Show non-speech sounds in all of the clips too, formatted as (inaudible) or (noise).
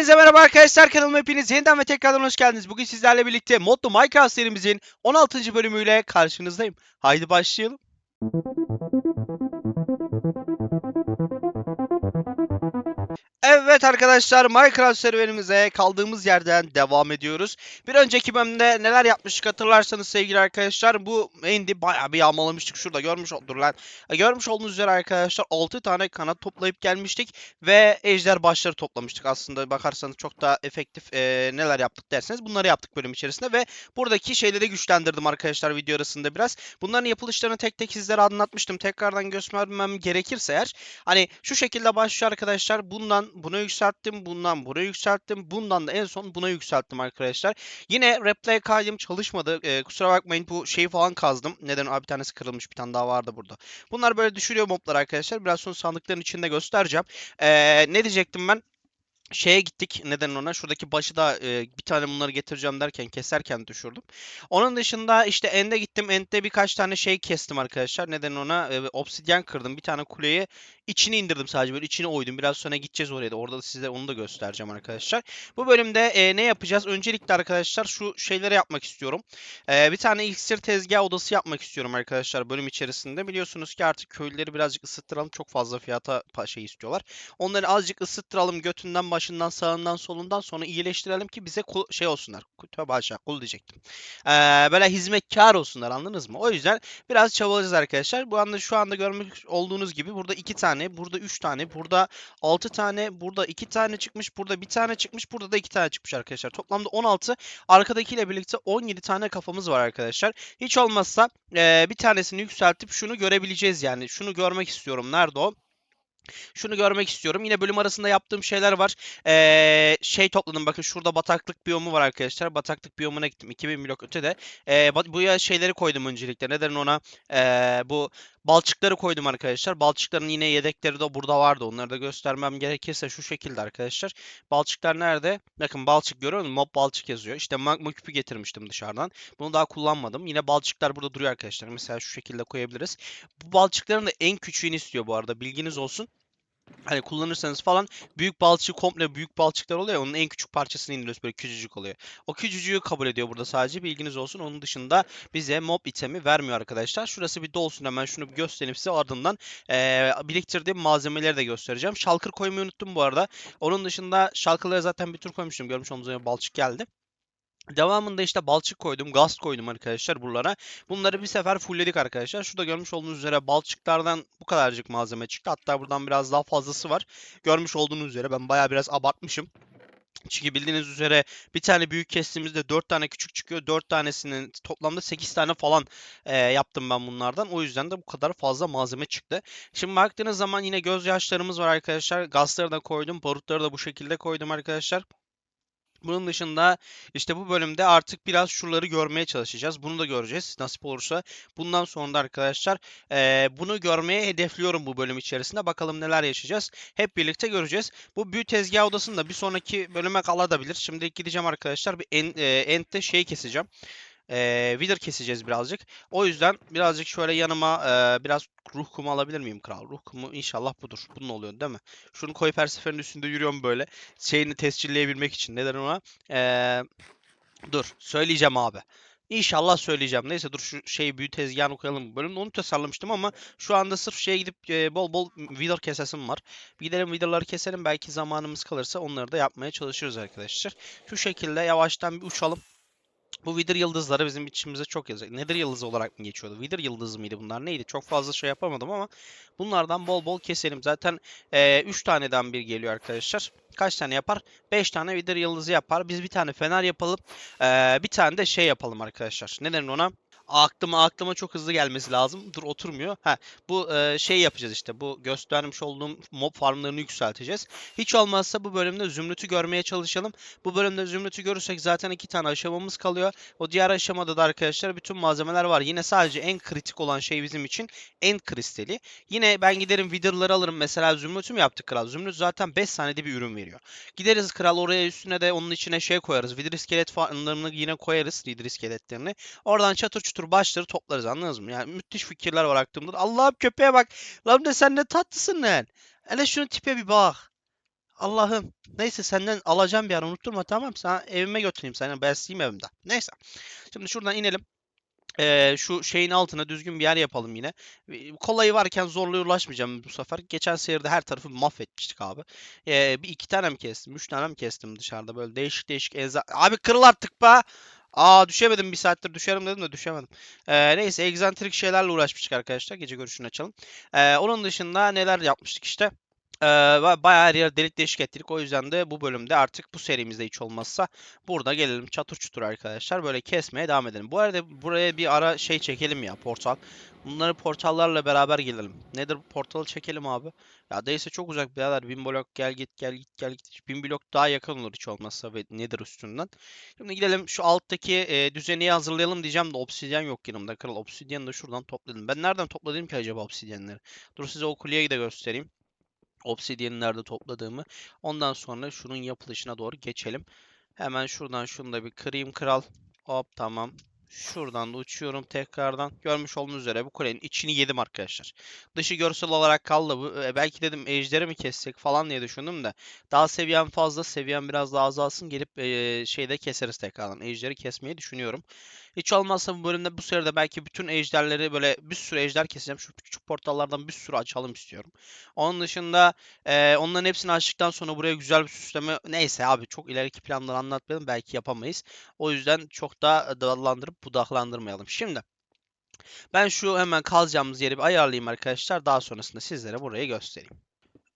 Hepinize merhaba arkadaşlar kanalıma hepiniz yeniden ve tekrardan hoş geldiniz. Bugün sizlerle birlikte Modlu Minecraft serimizin 16. bölümüyle karşınızdayım. Haydi başlayalım. Evet arkadaşlar Minecraft serüvenimize kaldığımız yerden devam ediyoruz. Bir önceki bölümde neler yapmıştık hatırlarsanız sevgili arkadaşlar bu Andy bayağı bir yağmalamıştık şurada görmüş olur lan. Görmüş olduğunuz üzere arkadaşlar 6 tane kanat toplayıp gelmiştik ve ejder başları toplamıştık. Aslında bakarsanız çok daha efektif e, neler yaptık derseniz bunları yaptık bölüm içerisinde ve buradaki şeyleri güçlendirdim arkadaşlar video arasında biraz. Bunların yapılışlarını tek tek sizlere anlatmıştım. Tekrardan göstermem gerekirse eğer hani şu şekilde başlıyor arkadaşlar. Bundan buna yükselttim, bundan buraya yükselttim, bundan da en son buna yükselttim arkadaşlar. Yine replay kaydım çalışmadı. Ee, kusura bakmayın bu şeyi falan kazdım. Neden? Abi bir tanesi kırılmış bir tane daha vardı burada. Bunlar böyle düşürüyor moblar arkadaşlar. Biraz sonra sandıkların içinde göstereceğim. Ee, ne diyecektim ben? şeye gittik. Neden ona? Şuradaki başı da e, bir tane bunları getireceğim derken keserken düşürdüm. Onun dışında işte End'e gittim. End'de birkaç tane şey kestim arkadaşlar. Neden ona? E, obsidyen kırdım. Bir tane kuleye içini indirdim sadece. Böyle içine oydum. Biraz sonra gideceğiz oraya da. Orada da size onu da göstereceğim arkadaşlar. Bu bölümde e, ne yapacağız? Öncelikle arkadaşlar şu şeyleri yapmak istiyorum. E, bir tane iksir tezgah odası yapmak istiyorum arkadaşlar bölüm içerisinde. Biliyorsunuz ki artık köylüleri birazcık ısıttıralım. Çok fazla fiyata şey istiyorlar. Onları azıcık ısıttıralım. Götünden başından sağından solundan sonra iyileştirelim ki bize kul- şey olsunlar. Tövbe aşağı kul diyecektim. Ee, böyle hizmetkar olsunlar anladınız mı? O yüzden biraz çabalayacağız arkadaşlar. Bu anda şu anda görmüş olduğunuz gibi burada iki tane, burada üç tane, burada altı tane, burada iki tane çıkmış, burada bir tane çıkmış, burada da iki tane çıkmış arkadaşlar. Toplamda 16, arkadakiyle birlikte 17 tane kafamız var arkadaşlar. Hiç olmazsa ee, bir tanesini yükseltip şunu görebileceğiz yani. Şunu görmek istiyorum. Nerede o? Şunu görmek istiyorum. Yine bölüm arasında yaptığım şeyler var. Ee, şey topladım. Bakın şurada bataklık biyomu var arkadaşlar. Bataklık biyomuna gittim. 2000 blok ötede. Ee, buraya şeyleri koydum öncelikle. Neden ona? Ee, bu balçıkları koydum arkadaşlar. Balçıkların yine yedekleri de burada vardı. Onları da göstermem gerekirse şu şekilde arkadaşlar. Balçıklar nerede? Bakın balçık görüyor musunuz? Mob balçık yazıyor. İşte magma küpü getirmiştim dışarıdan. Bunu daha kullanmadım. Yine balçıklar burada duruyor arkadaşlar. Mesela şu şekilde koyabiliriz. Bu balçıkların da en küçüğünü istiyor bu arada. Bilginiz olsun. Hani kullanırsanız falan büyük balçık komple büyük balçıklar oluyor onun en küçük parçasını indiriyoruz böyle küçücük oluyor. O küçücüğü kabul ediyor burada sadece bilginiz olsun. Onun dışında bize mob itemi vermiyor arkadaşlar. Şurası bir dolsun hemen şunu bir göstereyim size ardından eee biriktirdiğim malzemeleri de göstereceğim. Şalkır koymayı unuttum bu arada. Onun dışında şalkırları zaten bir tur koymuştum. Görmüş olduğunuz gibi balçık geldi. Devamında işte balçık koydum, gaz koydum arkadaşlar buralara. Bunları bir sefer fullledik arkadaşlar. Şurada görmüş olduğunuz üzere balçıklardan bu kadarcık malzeme çıktı. Hatta buradan biraz daha fazlası var. Görmüş olduğunuz üzere ben bayağı biraz abartmışım. Çünkü bildiğiniz üzere bir tane büyük kestiğimizde 4 tane küçük çıkıyor. 4 tanesinin toplamda 8 tane falan eee, yaptım ben bunlardan. O yüzden de bu kadar fazla malzeme çıktı. Şimdi baktığınız zaman yine gözyaşlarımız var arkadaşlar. Gazları da koydum. Barutları da bu şekilde koydum arkadaşlar. Bunun dışında işte bu bölümde artık biraz şuraları görmeye çalışacağız. Bunu da göreceğiz nasip olursa. Bundan sonra da arkadaşlar eee, bunu görmeye hedefliyorum bu bölüm içerisinde. Bakalım neler yaşayacağız. Hep birlikte göreceğiz. Bu büyü tezgah odasını da bir sonraki bölüme kalabilir. Şimdi gideceğim arkadaşlar. Bir en, eee, end'de şey keseceğim. Eee Wither keseceğiz birazcık. O yüzden birazcık şöyle yanıma eee, biraz ruh kumu alabilir miyim kral? Ruh kumu inşallah budur. Bunun oluyor değil mi? Şunu koyup her seferin üstünde yürüyorum böyle. Şeyini tescilleyebilmek için. Neden ona? Eee, dur. Söyleyeceğim abi. İnşallah söyleyeceğim. Neyse dur şu şey büyü tezgahını koyalım bu bölümde. Onu tasarlamıştım ama şu anda sırf şeye gidip e, bol bol Wither kesesim var. Gidelim Wither'ları keselim. Belki zamanımız kalırsa onları da yapmaya çalışırız arkadaşlar. Şu şekilde yavaştan bir uçalım. Bu Wither yıldızları bizim içimize çok yazıyor. Nether yıldızı olarak mı geçiyordu? Wither yıldızı mıydı bunlar? Neydi? Çok fazla şey yapamadım ama bunlardan bol bol keselim. Zaten 3 taneden bir geliyor arkadaşlar. Kaç tane yapar? 5 tane Wither yıldızı yapar. Biz bir tane fener yapalım. Eee, bir tane de şey yapalım arkadaşlar. Ne denir ona? Aklıma aklıma çok hızlı gelmesi lazım. Dur oturmuyor. Ha bu e, şey yapacağız işte. Bu göstermiş olduğum mob farmlarını yükselteceğiz. Hiç olmazsa bu bölümde zümrütü görmeye çalışalım. Bu bölümde zümrütü görürsek zaten iki tane aşamamız kalıyor. O diğer aşamada da arkadaşlar bütün malzemeler var. Yine sadece en kritik olan şey bizim için en kristali. Yine ben giderim Wither'ları alırım. Mesela zümrütü mü yaptık kral? Zümrüt zaten 5 saniyede bir ürün veriyor. Gideriz kral oraya üstüne de onun içine şey koyarız. Wither iskelet farmlarını yine koyarız. Wither iskeletlerini. Oradan çatır çutur başları toplarız anladınız mı? Yani müthiş fikirler var aklımda. Allah'ım köpeğe bak. Lan de sen ne tatlısın lan. Hele şunun tipe bir bak. Allah'ım. Neyse senden alacağım bir ara unutturma tamam. Sana evime götüreyim seni besleyeyim evimde. Neyse. Şimdi şuradan inelim. Ee, şu şeyin altına düzgün bir yer yapalım yine. Kolayı varken zorluğa ulaşmayacağım bu sefer. Geçen seyirde her tarafı mahvetmiştik abi. Ee, bir iki tane mi kestim? Üç tane mi kestim dışarıda böyle değişik değişik eza... Abi kırıl artık be! Aa düşemedim bir saattir düşerim dedim de düşemedim. Ee, neyse egzantrik şeylerle uğraşmıştık arkadaşlar. Gece görüşünü açalım. Ee, onun dışında neler yapmıştık işte. Ee, ba- bayağı yer delik deşik ettik. O yüzden de bu bölümde artık bu serimizde hiç olmazsa burada gelelim çatır çutur arkadaşlar. Böyle kesmeye devam edelim. Bu arada buraya bir ara şey çekelim ya portal. Bunları portallarla beraber gelelim. Nedir bu portalı çekelim abi. Ya değilse çok uzak birader. Bin blok gel git gel git gel git. Bin blok daha yakın olur hiç olmazsa ve nedir üstünden. Şimdi gidelim şu alttaki e, düzeni hazırlayalım diyeceğim de obsidyen yok yanımda. Kral obsidyen de şuradan topladım. Ben nereden topladım ki acaba obsidyenleri? Dur size o kuleye de göstereyim. Obsidyen'i nerede topladığımı. Ondan sonra şunun yapılışına doğru geçelim. Hemen şuradan şunu da bir kırayım kral. Hop tamam. Şuradan da uçuyorum tekrardan. Görmüş olduğunuz üzere bu kulenin içini yedim arkadaşlar. Dışı görsel olarak kaldı. Bu, e, belki dedim ejderi mi kessek falan diye düşündüm de. Daha seviyem fazla. Seviyem biraz daha azalsın. Gelip e, şeyde keseriz tekrardan. Ejderi kesmeyi düşünüyorum. Hiç olmazsa bu bölümde bu seride belki bütün ejderleri böyle bir sürü ejder keseceğim. Şu küçük portallardan bir sürü açalım istiyorum. Onun dışında e, onların hepsini açtıktan sonra buraya güzel bir süsleme neyse abi çok ileriki planları anlatmayalım belki yapamayız. O yüzden çok da dallandırıp budaklandırmayalım. Şimdi ben şu hemen kazacağımız yeri bir ayarlayayım arkadaşlar. Daha sonrasında sizlere burayı göstereyim.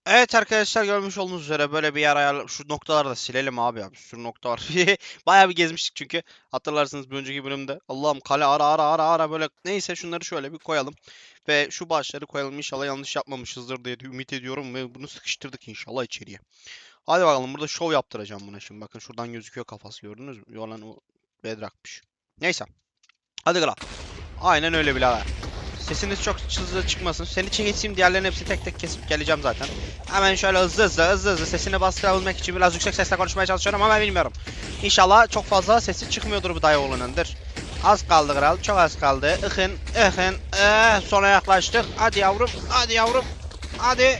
Evet arkadaşlar görmüş olduğunuz üzere böyle bir yer ayarla şu noktaları da silelim abi ya bir sürü nokta var. (laughs) Bayağı bir gezmiştik çünkü hatırlarsınız bir önceki bölümde. Allah'ım kale ara ara ara ara böyle neyse şunları şöyle bir koyalım. Ve şu başları koyalım inşallah yanlış yapmamışızdır diye ümit ediyorum ve bunu sıkıştırdık inşallah içeriye. Hadi bakalım burada şov yaptıracağım buna şimdi bakın şuradan gözüküyor kafası gördünüz mü? Yo lan o bedrock'mış. Neyse. Hadi kral. Aynen öyle birader. Sesiniz çok hızlı çıkmasın. Seni için geçeyim diğerlerini hepsini tek tek kesip geleceğim zaten. Hemen şöyle hızlı hızlı hızlı hızlı sesini bastırabilmek için biraz yüksek sesle konuşmaya çalışıyorum ama bilmiyorum. İnşallah çok fazla sesi çıkmıyordur bu dayı oğlunundur. Az kaldı kral çok az kaldı. Ikın ıkın ee, sona yaklaştık. Hadi yavrum hadi yavrum hadi.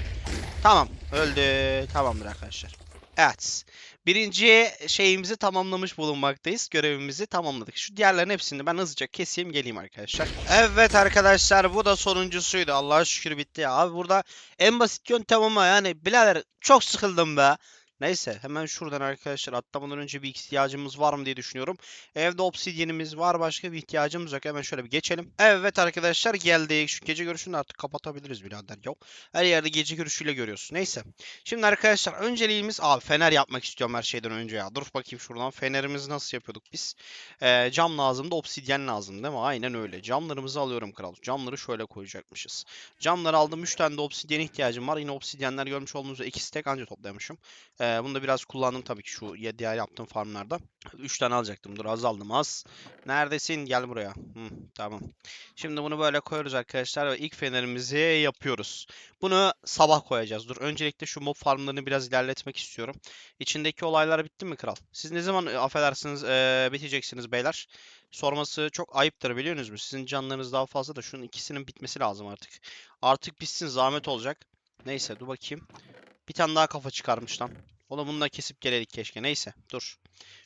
Tamam öldü tamamdır arkadaşlar. Evet. Birinci şeyimizi tamamlamış bulunmaktayız. Görevimizi tamamladık. Şu diğerlerin hepsini ben hızlıca keseyim geleyim arkadaşlar. Evet arkadaşlar bu da sonuncusuydu. Allah'a şükür bitti ya. Abi burada en basit yöntem ama yani birader çok sıkıldım be. Neyse hemen şuradan arkadaşlar atlamadan önce bir ihtiyacımız var mı diye düşünüyorum. Evde obsidyenimiz var başka bir ihtiyacımız yok. Hemen şöyle bir geçelim. Evet arkadaşlar geldik. Şu gece görüşünü artık kapatabiliriz birader. Yok. Her yerde gece görüşüyle görüyorsun. Neyse. Şimdi arkadaşlar önceliğimiz abi fener yapmak istiyorum her şeyden önce ya. Dur bakayım şuradan fenerimizi nasıl yapıyorduk biz? Ee, cam lazımdı, obsidyen lazım değil mi? Aynen öyle. Camlarımızı alıyorum kral. Camları şöyle koyacakmışız. Camları aldım. 3 tane de obsidyen ihtiyacım var. Yine obsidyenler görmüş olduğunuz üzere 2 stack anca toplamışım. Ee, bunu da biraz kullandım tabii ki şu ya- diğer yaptığım farmlarda. 3 tane alacaktım. Dur az aldım az. Neredesin? Gel buraya. Hı, tamam. Şimdi bunu böyle koyuyoruz arkadaşlar ve ilk fenerimizi yapıyoruz. Bunu sabah koyacağız. Dur öncelikle şu mob farmlarını biraz ilerletmek istiyorum. İçindeki olaylar bitti mi kral? Siz ne zaman affedersiniz e, biteceksiniz beyler? Sorması çok ayıptır biliyorsunuz mu? Sizin canlarınız daha fazla da şunun ikisinin bitmesi lazım artık. Artık bitsin zahmet olacak. Neyse dur bakayım. Bir tane daha kafa çıkarmış lan. Oğlum bunu da kesip geledik keşke. Neyse dur.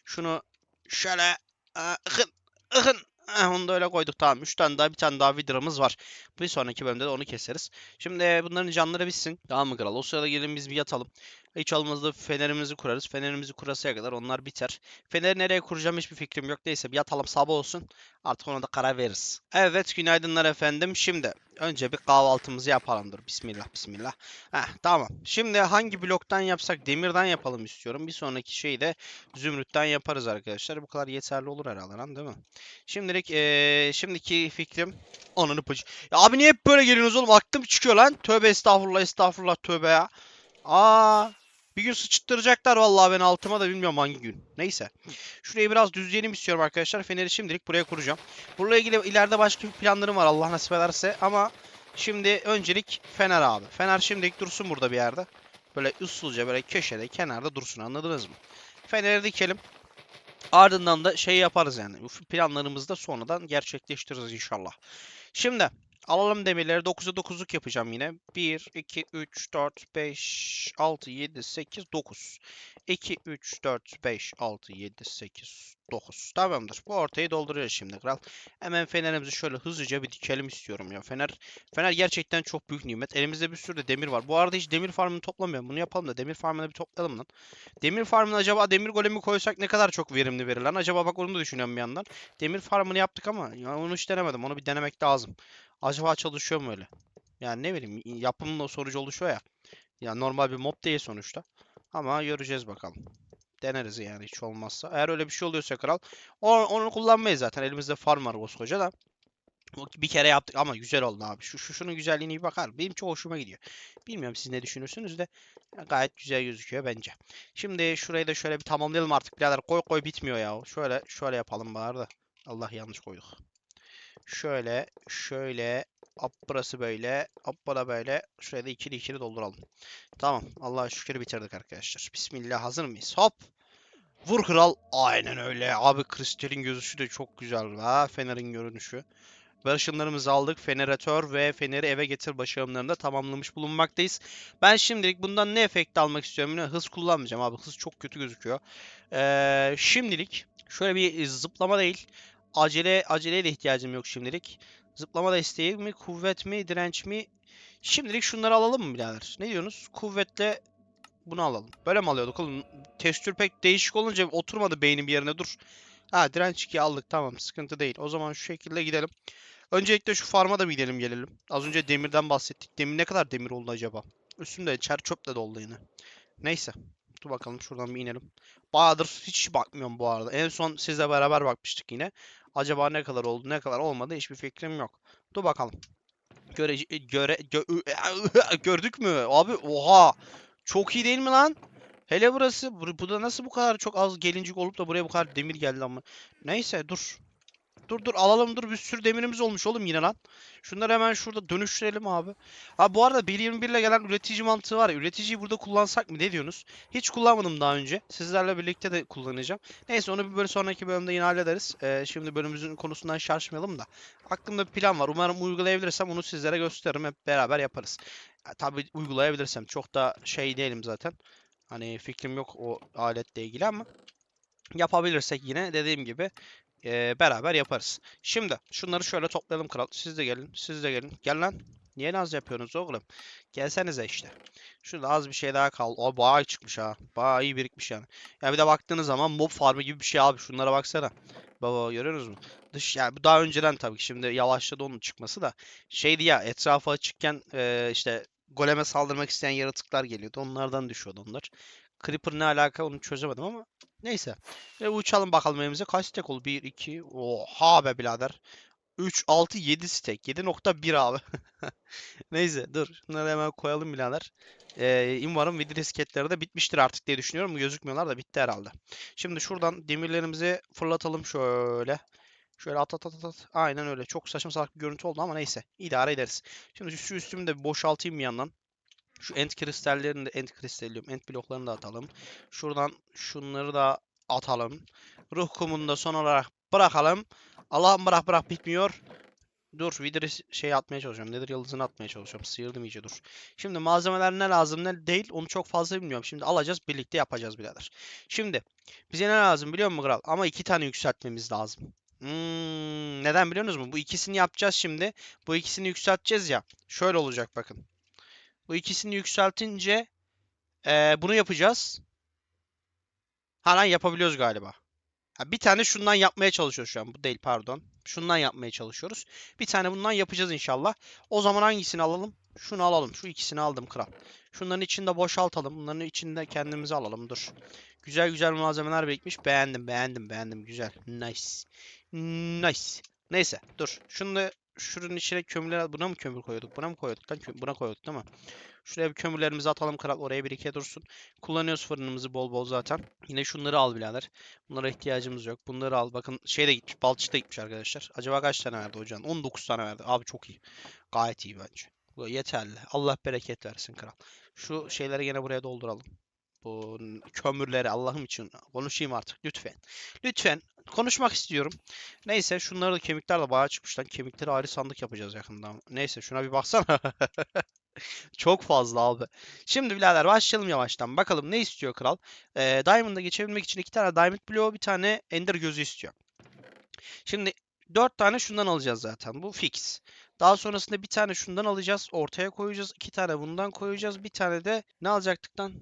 Şunu şöyle aa, ıkın ıkın Eh, onu da öyle koyduk tamam. 3 tane daha bir tane daha vidramız var. Bir sonraki bölümde de onu keseriz. Şimdi e, bunların canları bitsin. Tamam mı kral? O sırada gelin biz bir yatalım. Hiç olmazsa fenerimizi kurarız. Fenerimizi kurasıya kadar onlar biter. Feneri nereye kuracağım hiçbir fikrim yok. Neyse bir yatalım sabah olsun. Artık ona da karar veririz. Evet günaydınlar efendim. Şimdi önce bir kahvaltımızı yapalım. Dur bismillah bismillah. Heh, tamam. Şimdi hangi bloktan yapsak demirden yapalım istiyorum. Bir sonraki şeyi de zümrütten yaparız arkadaşlar. Bu kadar yeterli olur herhalde lan değil mi? Şimdilik eee şimdiki fikrim Ananı pıç. Ya abi niye hep böyle geliyorsunuz oğlum? Aklım çıkıyor lan. Tövbe estağfurullah estağfurullah tövbe ya. Aa, bir gün sıçıttıracaklar vallahi ben altıma da bilmiyorum hangi gün. Neyse. Şurayı biraz düzleyelim istiyorum arkadaşlar. Feneri şimdilik buraya kuracağım. Bununla ilgili ileride başka bir planlarım var Allah nasip ederse ama şimdi öncelik fener abi. Fener şimdilik dursun burada bir yerde. Böyle usulca böyle köşede kenarda dursun anladınız mı? Feneri dikelim. Ardından da şey yaparız yani. Planlarımızı da sonradan gerçekleştiririz inşallah. Şimdi Alalım demirleri. 9'a 9'luk yapacağım yine. 1, 2, 3, 4, 5, 6, 7, 8, 9. 2, 3, 4, 5, 6, 7, 8, 9. Tamamdır. Bu ortayı dolduruyoruz şimdi kral. Hemen fenerimizi şöyle hızlıca bir dikelim istiyorum ya. Fener Fener gerçekten çok büyük nimet. Elimizde bir sürü de demir var. Bu arada hiç demir farmını toplamıyorum. Bunu yapalım da demir farmını bir toplayalım lan. Demir farmına acaba demir golemi koysak ne kadar çok verimli verir lan? Acaba bak onu da düşünüyorum bir yandan. Demir farmını yaptık ama ya onu hiç denemedim. Onu bir denemek lazım. Acaba çalışıyor mu öyle? Yani ne bileyim yapımın o sonucu oluşuyor ya. Ya normal bir mob değil sonuçta. Ama göreceğiz bakalım. Deneriz yani hiç olmazsa. Eğer öyle bir şey oluyorsa kral o- onu kullanmayız zaten. Elimizde farm var koskoca da. Bir kere yaptık ama güzel oldu abi. Şu, şu şunun güzelliğine bir bakar. Benim çok hoşuma gidiyor. Bilmiyorum siz ne düşünürsünüz de gayet güzel gözüküyor bence. Şimdi şurayı da şöyle bir tamamlayalım artık birader. Koy koy bitmiyor ya. Şöyle şöyle yapalım bari da. Allah yanlış koyduk. Şöyle şöyle hop burası böyle bu da böyle. Şuraya da ikili ikili dolduralım. Tamam. Allah'a şükür bitirdik arkadaşlar. Bismillah hazır mıyız? Hop. Vur kral. Aynen öyle. Abi kristalin gözüşü de çok güzel. Ha fenerin görünüşü. Ve ışınlarımızı aldık. Feneratör ve feneri eve getir başarımlarını da tamamlamış bulunmaktayız. Ben şimdilik bundan ne efekt almak istiyorum? Hız kullanmayacağım abi. Hız çok kötü gözüküyor. Ee, şimdilik şöyle bir zıplama değil. Acele aceleye ihtiyacım yok şimdilik. Zıplama desteği mi, kuvvet mi, direnç mi? Şimdilik şunları alalım mı birader? Ne diyorsunuz? Kuvvetle bunu alalım. Böyle mi alıyorduk oğlum? Tekstür pek değişik olunca oturmadı beynim yerine dur. Ha direnç 2 aldık tamam sıkıntı değil. O zaman şu şekilde gidelim. Öncelikle şu farma da bir gidelim gelelim. Az önce demirden bahsettik. Demir ne kadar demir oldu acaba? Üstümde çer çöple doldu yine. Neyse. Dur bakalım şuradan bir inelim. Bayağıdır hiç bakmıyorum bu arada. En son sizle beraber bakmıştık yine. Acaba ne kadar oldu ne kadar olmadı hiçbir fikrim yok. Dur bakalım. Göre, göre, gö- gördük mü? Abi oha. Çok iyi değil mi lan? Hele burası. Bu, bu da nasıl bu kadar çok az gelincik olup da buraya bu kadar demir geldi ama. Neyse dur. Dur dur alalım dur bir sürü demirimiz olmuş oğlum yine lan. Şunları hemen şurada dönüştürelim abi. Ha bu arada 1.21 ile gelen üretici mantığı var ya. Üreticiyi burada kullansak mı ne diyorsunuz? Hiç kullanmadım daha önce. Sizlerle birlikte de kullanacağım. Neyse onu bir böyle sonraki bölümde yine hallederiz. Ee, şimdi bölümümüzün konusundan şaşmayalım da. Aklımda bir plan var. Umarım uygulayabilirsem onu sizlere gösteririm. Hep beraber yaparız. Ya, tabii uygulayabilirsem. Çok da şey değilim zaten. Hani fikrim yok o aletle ilgili ama yapabilirsek yine dediğim gibi eee, beraber yaparız. Şimdi şunları şöyle toplayalım kral. Siz de gelin. Siz de gelin. Gel lan. Niye naz yapıyorsunuz oğlum? Gelsenize işte. Şurada az bir şey daha kaldı. O bayağı çıkmış ha. Bayağı iyi birikmiş yani. Ya bir de baktığınız zaman mob farmı gibi bir şey abi. Şunlara baksana. Baba görüyorsunuz mu? Dış yani bu daha önceden tabii şimdi yavaşladı onun çıkması da. Şeydi ya etrafı açıkken eee, işte goleme saldırmak isteyen yaratıklar geliyordu. Onlardan düşüyordu onlar. Creeper ne alaka onu çözemedim ama neyse. Ve uçalım bakalım elimize kaç stack oldu? 1, 2, oha be birader. 3, 6, 7 stack. 7.1 abi. (laughs) Neyse dur. Bunları hemen koyalım birader. Ee, umarım video disketleri de bitmiştir artık diye düşünüyorum. Gözükmüyorlar da bitti herhalde. Şimdi şuradan demirlerimizi fırlatalım şöyle. Şöyle at at at at. Aynen öyle. Çok saçma salak bir görüntü oldu ama neyse. İdare ederiz. Şimdi şu üstümü de boşaltayım bir yandan. Şu end kristallerini de end kristal. End bloklarını da atalım. Şuradan şunları da atalım. Ruh kumunu da son olarak bırakalım. Allah'ım bırak bırak bitmiyor. Dur vidri şey atmaya çalışıyorum. Nedir yıldızını atmaya çalışıyorum. Sıyırdım iyice dur. Şimdi malzemeler ne lazım ne değil onu çok fazla bilmiyorum. Şimdi alacağız birlikte yapacağız birader. Şimdi bize ne lazım biliyor musun kral? Ama iki tane yükseltmemiz lazım. Hmm, neden biliyor musunuz mu? Bu ikisini yapacağız şimdi. Bu ikisini yükselteceğiz ya. Şöyle olacak bakın. Bu ikisini yükseltince eee, bunu yapacağız. Ha lan yapabiliyoruz galiba. Ha, bir tane şundan yapmaya çalışıyoruz şu an. Bu değil pardon. Şundan yapmaya çalışıyoruz. Bir tane bundan yapacağız inşallah. O zaman hangisini alalım? Şunu alalım. Şu ikisini aldım kral. Şunların içinde boşaltalım. Bunların içinde kendimizi alalım. Dur. Güzel güzel malzemeler birikmiş. Beğendim, beğendim, beğendim. Güzel. Nice. Nice. Neyse, dur. Şunu şunun içine kömürler buna mı kömür koyuyorduk? Buna mı koyuyorduk lan? Buna koyuyorduk değil mi? Şuraya bir kömürlerimizi atalım kral. Oraya bir ikiye dursun. Kullanıyoruz fırınımızı bol bol zaten. Yine şunları al birader. Bunlara ihtiyacımız yok. Bunları al. Bakın şey de gitmiş. Balçık da gitmiş arkadaşlar. Acaba kaç tane verdi hocam? 19 tane verdi. Abi çok iyi. Gayet iyi bence. Yeterli. Allah bereket versin kral. Şu şeyleri gene buraya dolduralım. Bu kömürleri Allah'ım için konuşayım artık lütfen. Lütfen konuşmak istiyorum. Neyse şunları da kemikler de bayağı çıkmış lan. Kemikleri ayrı sandık yapacağız yakında. Neyse şuna bir baksana. (laughs) Çok fazla abi. Şimdi birader başlayalım yavaştan. Bakalım ne istiyor kral? Ee, Diamond'a geçebilmek için iki tane Diamond Blow, bir tane Ender gözü istiyor. Şimdi dört tane şundan alacağız zaten. Bu fix. Daha sonrasında bir tane şundan alacağız. Ortaya koyacağız. iki tane bundan koyacağız. Bir tane de ne alacaktık lan?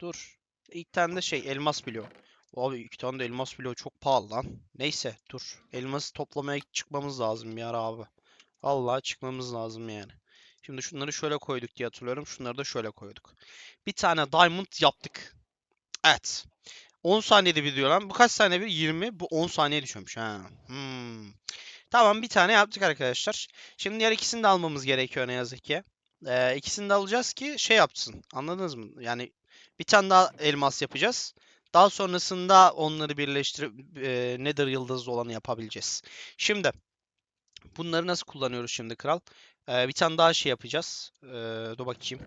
Dur. İlk tane de şey elmas bloğu. Abi iki tane de elmas bloğu çok pahalı lan. Neyse dur. Elması toplamaya çıkmamız lazım bir ara abi. Vallahi çıkmamız lazım yani. Şimdi şunları şöyle koyduk diye hatırlıyorum. Şunları da şöyle koyduk. Bir tane diamond yaptık. Evet. 10 saniyede bir diyor lan. Bu kaç saniye bir? 20. Bu 10 saniye düşüyormuş. Ha. Hmm. Tamam bir tane yaptık arkadaşlar. Şimdi diğer ikisini de almamız gerekiyor ne yazık ki. Ee, ikisini de alacağız ki şey yapsın. Anladınız mı? Yani bir tane daha elmas yapacağız. Daha sonrasında onları birleştirip e, Nether yıldızlı olanı yapabileceğiz. Şimdi bunları nasıl kullanıyoruz şimdi kral? Ee, bir tane daha şey yapacağız. Ee, dur bakayım.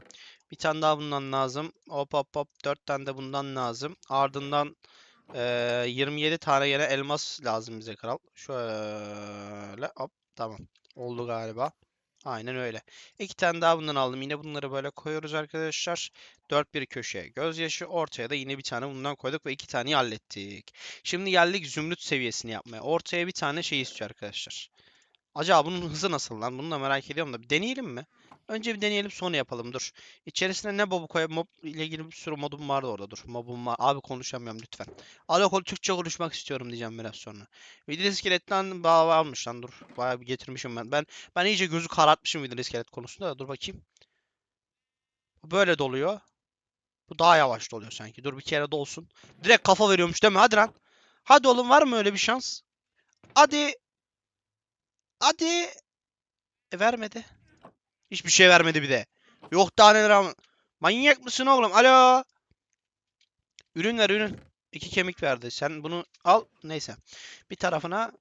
Bir tane daha bundan lazım. Hop hop hop. 4 tane de bundan lazım. Ardından ee, 27 tane yine elmas lazım bize kral. Şöyle hop tamam. Oldu galiba. Aynen öyle. İki tane daha bundan aldım. Yine bunları böyle koyuyoruz arkadaşlar. Dört bir köşeye gözyaşı. Ortaya da yine bir tane bundan koyduk ve iki taneyi hallettik. Şimdi geldik zümrüt seviyesini yapmaya. Ortaya bir tane şey istiyor arkadaşlar. Acaba bunun hızı nasıl lan? Bunu da merak ediyorum da. Bir deneyelim mi? Önce bir deneyelim sonra yapalım dur. İçerisine ne mobu koyayım? Mob ile ilgili bir sürü modum vardı orada dur. Mobum var. Abi konuşamıyorum lütfen. Alakol Türkçe konuşmak istiyorum diyeceğim biraz sonra. Video iskeletten bağ varmış lan dur. Bayağı bir getirmişim ben. Ben ben iyice gözü karartmışım video iskelet konusunda da dur bakayım. Böyle doluyor. Bu daha yavaş doluyor sanki. Dur bir kere dolsun. Direkt kafa veriyormuş değil mi? Hadi lan. Hadi oğlum var mı öyle bir şans? Hadi. Hadi. E, vermedi. Hiçbir şey vermedi bir de. Yok daha neler ama. Manyak mısın oğlum? Alo. Ürün ver ürün. İki kemik verdi. Sen bunu al. Neyse. Bir tarafına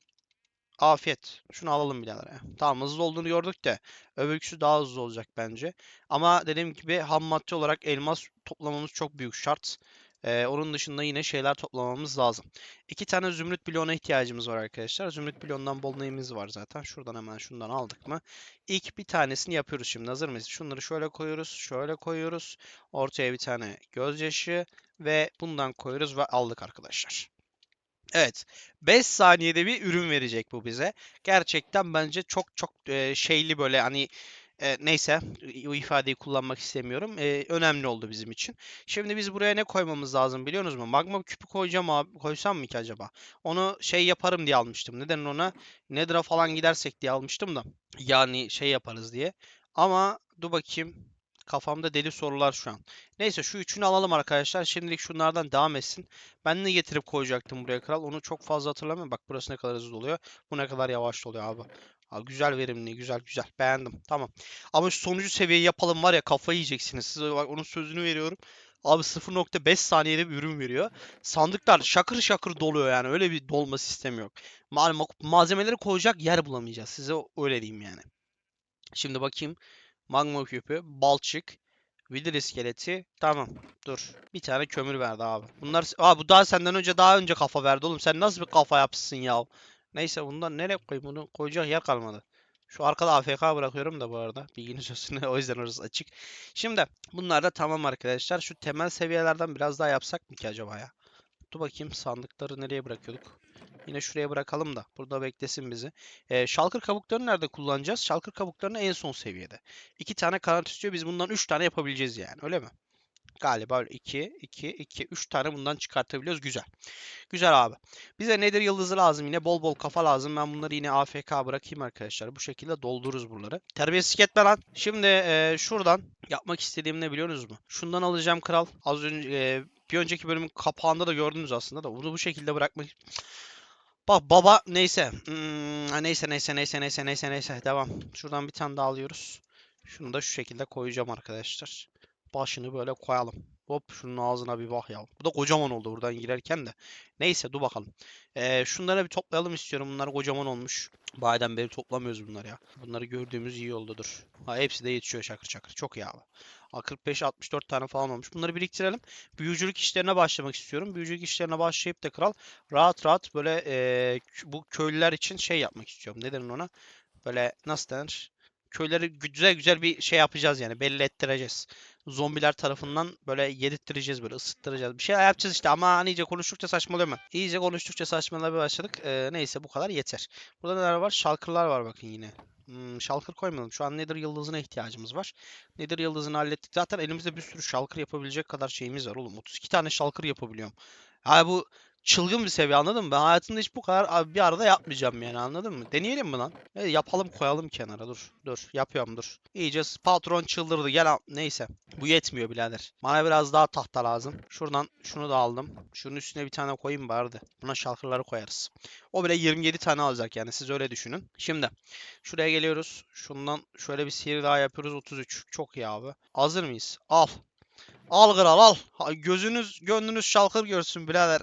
afiyet. Şunu alalım birader. Tamam hızlı olduğunu gördük de. Öbürküsü daha hızlı olacak bence. Ama dediğim gibi ham madde olarak elmas toplamamız çok büyük şart. Ee, onun dışında yine şeyler toplamamız lazım. İki tane zümrüt bloğuna ihtiyacımız var arkadaşlar. Zümrüt bloğundan bol neyimiz var zaten. Şuradan hemen şundan aldık mı? İlk bir tanesini yapıyoruz şimdi. Hazır mıyız? Şunları şöyle koyuyoruz. Şöyle koyuyoruz. Ortaya bir tane gözyaşı ve bundan koyuyoruz ve aldık arkadaşlar. Evet. 5 saniyede bir ürün verecek bu bize. Gerçekten bence çok çok e, şeyli böyle hani e, neyse o ifadeyi kullanmak istemiyorum. E, önemli oldu bizim için. Şimdi biz buraya ne koymamız lazım biliyor musunuz? Magma küpü koyacağım abi. Koysam mı ki acaba? Onu şey yaparım diye almıştım. Neden ona? Nether'a falan gidersek diye almıştım da. Yani şey yaparız diye. Ama dur bakayım. Kafamda deli sorular şu an. Neyse şu üçünü alalım arkadaşlar. Şimdilik şunlardan devam etsin. Ben ne getirip koyacaktım buraya kral? Onu çok fazla hatırlamıyorum. Bak burası ne kadar hızlı oluyor. Bu ne kadar yavaş oluyor abi. Ha, güzel verimli, güzel güzel. Beğendim. Tamam. Ama şu sonuncu seviyeyi yapalım var ya kafayı yiyeceksiniz. Size bak onun sözünü veriyorum. Abi 0.5 saniyede bir ürün veriyor. Sandıklar şakır şakır doluyor yani. Öyle bir dolma sistemi yok. Ma- malzemeleri koyacak yer bulamayacağız. Size öyle diyeyim yani. Şimdi bakayım. Magma küpü, balçık, Wither iskeleti. Tamam. Dur. Bir tane kömür verdi abi. Bunlar Aa bu daha senden önce daha önce kafa verdi oğlum. Sen nasıl bir kafa yapsın ya? Neyse bundan nereye koyayım? Bunu koyacak yer kalmadı. Şu arkada AFK bırakıyorum da bu arada. Bilginiz olsun. (laughs) O yüzden orası açık. Şimdi bunlar da tamam arkadaşlar. Şu temel seviyelerden biraz daha yapsak mı ki acaba ya? Dur bakayım sandıkları nereye bırakıyorduk? Yine şuraya bırakalım da. Burada beklesin bizi. Ee, şalkır kabuklarını nerede kullanacağız? Şalkır kabuklarını en son seviyede. İki tane kanat istiyor. Biz bundan üç tane yapabileceğiz yani. Öyle mi? Galiba öyle. 2, 2, 2, 3 tane bundan çıkartabiliyoruz. Güzel. Güzel abi. Bize nedir yıldızı lazım yine. Bol bol kafa lazım. Ben bunları yine AFK bırakayım arkadaşlar. Bu şekilde doldururuz buraları. Terbiyesizlik etme lan. Şimdi e, şuradan yapmak istediğim ne biliyorsunuz mu? Şundan alacağım kral. Az önce e, bir önceki bölümün kapağında da gördünüz aslında da. Bunu bu şekilde bırakmak Bak baba neyse. Hmm, neyse neyse neyse neyse neyse neyse devam. Şuradan bir tane daha alıyoruz. Şunu da şu şekilde koyacağım arkadaşlar. Başını böyle koyalım. Hop şunun ağzına bir bak ya. Bu da kocaman oldu buradan girerken de. Neyse dur bakalım. Ee, şunları bir toplayalım istiyorum. Bunlar kocaman olmuş. Bayiden beri toplamıyoruz bunları ya. Bunları gördüğümüz iyi oldu dur. Ha, hepsi de yetişiyor şakır şakır. Çok iyi abi. 45-64 tane falan olmuş. Bunları biriktirelim. Büyücülük işlerine başlamak istiyorum. Büyücülük işlerine başlayıp da kral rahat rahat böyle k- bu köylüler için şey yapmak istiyorum. Ne ona? Böyle nasıl denir? Köyleri güzel güzel bir şey yapacağız yani belli ettireceğiz. Zombiler tarafından böyle yedirttireceğiz böyle ısıttıracağız. Bir şey yapacağız işte ama hani iyice konuştukça saçmalıyorum ben. İyice konuştukça saçmalamaya başladık. Eee, neyse bu kadar yeter. Burada neler var? Shulker'lar var bakın yine. Hmm, Shulker koymadım. Şu an Nether yıldızına ihtiyacımız var. Nether yıldızını hallettik. Zaten elimizde bir sürü Shulker yapabilecek kadar şeyimiz var oğlum. 32 tane Shulker yapabiliyorum. Ha bu çılgın bir seviye anladın mı? Ben hayatımda hiç bu kadar bir arada yapmayacağım yani anladın mı? Deneyelim mi lan? Evet, yapalım koyalım kenara dur. Dur yapıyorum dur. İyice patron çıldırdı gel al- neyse. Bu yetmiyor birader. Bana biraz daha tahta lazım. Şuradan şunu da aldım. Şunun üstüne bir tane koyayım bari de. Buna şalkırları koyarız. O bile 27 tane alacak yani siz öyle düşünün. Şimdi şuraya geliyoruz. Şundan şöyle bir sihir daha yapıyoruz 33. Çok iyi abi. Hazır mıyız? Al. Al kral al. Gözünüz gönlünüz şalkır görsün birader.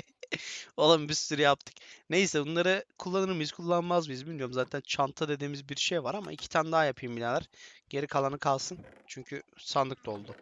(laughs) Oğlum bir sürü yaptık. Neyse bunları kullanır mıyız kullanmaz mıyız bilmiyorum. Zaten çanta dediğimiz bir şey var ama iki tane daha yapayım birader. Geri kalanı kalsın. Çünkü sandık doldu.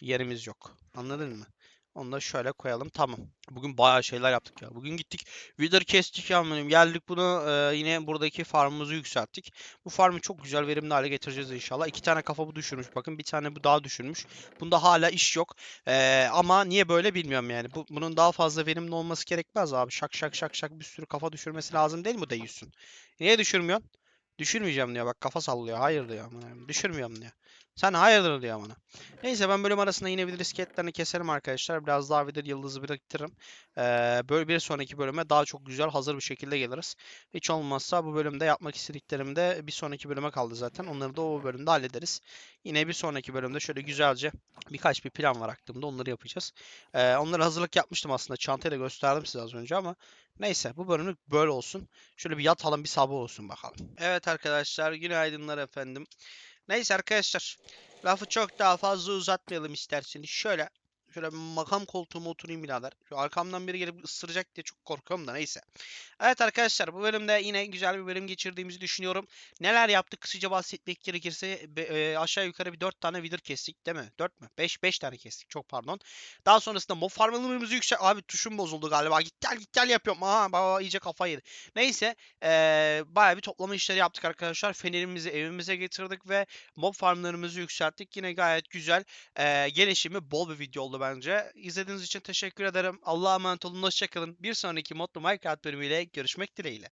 Yerimiz yok. Anladın mı? Onu da şöyle koyalım. Tamam. Bugün bayağı şeyler yaptık ya. Bugün gittik. Wither kestik ya. Geldik bunu e, yine buradaki farmımızı yükselttik. Bu farmı çok güzel verimli hale getireceğiz inşallah. İki tane kafa bu düşürmüş. Bakın bir tane bu daha düşürmüş. Bunda hala iş yok. Ee, ama niye böyle bilmiyorum yani. Bu, bunun daha fazla verimli olması gerekmez abi. Şak şak şak şak bir sürü kafa düşürmesi lazım değil mi Deyyus'un? Niye düşürmüyorsun? Düşürmeyeceğim diyor. Bak kafa sallıyor. Hayır diyor. Düşürmüyorum diyor. Sen hayırdır diyor bana. Neyse ben bölüm arasında yine bir risketlerini keserim arkadaşlar. Biraz daha Wither yıldızı biriktiririm. Ee, böyle bir sonraki bölüme daha çok güzel hazır bir şekilde geliriz. Hiç olmazsa bu bölümde yapmak istediklerim de bir sonraki bölüme kaldı zaten. Onları da o bölümde hallederiz. Yine bir sonraki bölümde şöyle güzelce birkaç bir plan var aklımda. Onları yapacağız. Ee, onları hazırlık yapmıştım aslında. Çantayla gösterdim size az önce ama neyse bu bölümlük böyle olsun. Şöyle bir yatalım bir sabah olsun bakalım. Evet arkadaşlar günaydınlar efendim. Neyse arkadaşlar lafı çok daha fazla uzatmayalım isterseniz. Şöyle şöyle bir makam koltuğuma oturayım birader. Şu arkamdan biri gelip ısıracak diye çok korkuyorum da neyse. Evet arkadaşlar bu bölümde yine güzel bir bölüm geçirdiğimizi düşünüyorum. Neler yaptık kısaca bahsetmek gerekirse be- e, aşağı yukarı bir 4 tane wither kestik değil mi? 4 mü? 5 5 tane kestik çok pardon. Daha sonrasında mob farmlarımızı yüksek... Abi tuşum bozuldu galiba. Git gel git gel yapıyorum. Aha baba iyice kafayı yedi. Neyse eee bayağı bir toplama işleri yaptık arkadaşlar. Fenerimizi evimize getirdik ve mob farmlarımızı yükselttik. Yine gayet güzel eee gelişimi bol bir video oldu bence. İzlediğiniz için teşekkür ederim. Allah'a emanet olun. Hoşçakalın. Bir sonraki Modlu Minecraft bölümüyle görüşmek dileğiyle.